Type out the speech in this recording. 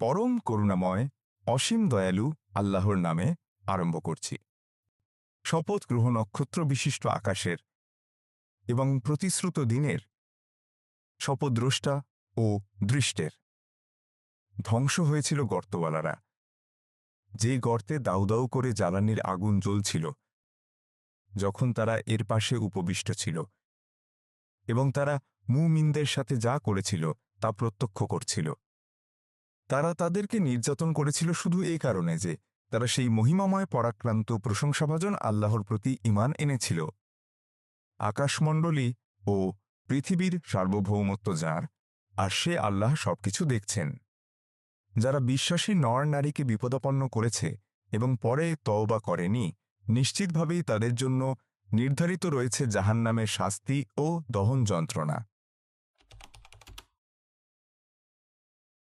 পরম করুণাময়, অসীম দয়ালু আল্লাহর নামে আরম্ভ করছি। শপথ গ্রহ নক্ষত্র বিশিষ্ট আকাশের এবং প্রতিশ্রুত দিনের শপদ্রষ্টা ও দৃষ্টের। ধ্বংস হয়েছিল গর্তওয়ালারা। যে গর্তে দাউ দাউ করে জ্বালানির আগুন জ্বলছিল, যখন তারা এর পাশে উপবিষ্ট ছিল এবং তারা মুমিনদের সাথে যা করেছিল তা প্রত্যক্ষ করছিল। তারা তাদেরকে নির্যাতন করেছিল শুধু এই কারণে যে তারা সেই মহিমাময় পরাক্রান্ত প্রশংসাভাজন আল্লাহর প্রতি ইমান এনেছিল। আকাশমণ্ডলী ও পৃথিবীর সার্বভৌমত্ব যার, আর সে আল্লাহ সবকিছু দেখছেন। যারা বিশ্বাসী নর নারীকে বিপদাপন্ন করেছে এবং পরে তওবা করেনি, নিশ্চিতভাবেই তাদের জন্য নির্ধারিত রয়েছে জাহান্নামের শাস্তি ও দহন যন্ত্রণা।